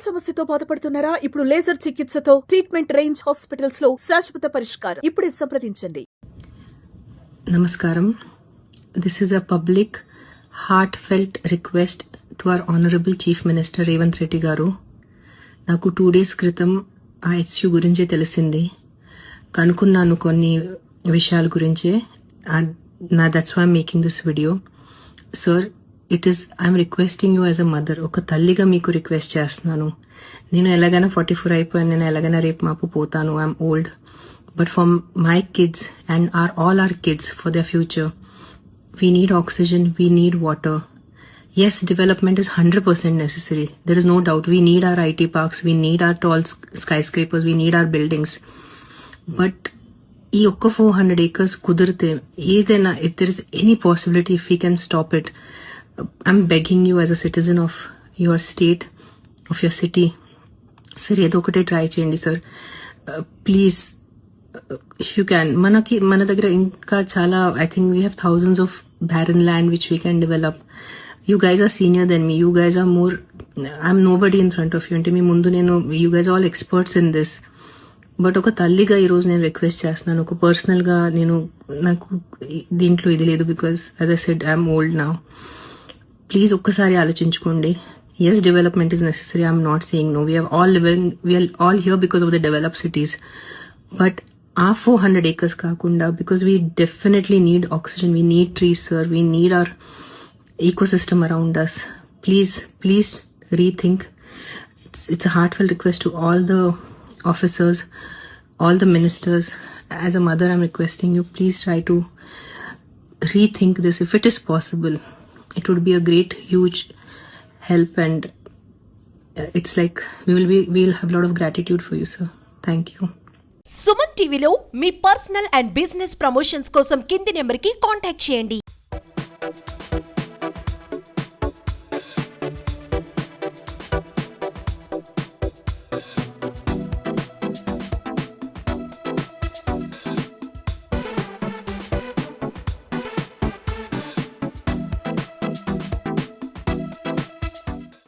సమస్యతో బాధపడుతున్నారా? ఇప్పుడు లేజర్ చికిత్సతో ట్రీట్మెంట్ రేంజ్ హాస్పిటల్స్లో శాశ్వత పరిష్కారం. ఇప్పుడే సంప్రదించండి. Namaskaram. This a public heart felt request to our honourable chief minister Revanth Reddy garu. నాకు టూ డేస్ క్రితం ఆ హెచ్యు గురించే తెలిసింది. కనుక్కున్నాను కొన్ని విషయాల గురించే. నా that's why making this video sir it is I'm requesting you as a mother ఒక తల్లిగా మీకు రిక్వెస్ట్ చేస్తున్నాను. నేను ఎలాగైనా ఫార్టీ ఫోర్ అయిపోయాను. నేను ఎలాగైనా రేపు మాపు పోతాను. I'm old but for my kids and our all our kids for the future we need oxygen we need water Yes, development is 100% necessary. There is no doubt. We need our IT parks, we need our tall sk- skyscrapers, we need our buildings. But ఈ ఒక్క four hundred acres కుదిరితే ఏదైనా if there is any possibility if you can stop it I'm begging you as a citizen of your state of your city sir ఏదో ఒకటే try చేయండి sir please if you can మనకి మన దగ్గర ఇంకా చాలా I think we have thousands of barren land which we can develop you guys are senior then me you guys are more I'm nobody in front of you అంటే మీ ముందు నేను you guys all experts in this but ఒక తల్లిగా ఈరోజు నేను request చేస్తున్నాను. ఒక పర్సనల్గా నేను నాకు దీంట్లో ఇది లేదు బికాస్ అదే ఐ సెడ్ ఐఎమ్ ఓల్డ్ నా ప్లీజ్ ఒక్కసారి ఆలోచించుకోండి yes development is necessary I'm not saying no we all living we are all here because of the develop cities but a four hundred acres కాకుండా because we definitely need oxygen we need trees sir we need our ecosystem around us. Please, please rethink. It's, it's a heartfelt request to all the officers, all the ministers. As a mother, I'm requesting you, please try to rethink this if it is possible. It would be a great, huge help, and it's like we will be, we will have a lot of gratitude for you, sir. Thank you. Suman టీవీలో మీ personal and business promotions కోసం కింది నెంబర్కి contact చేయండి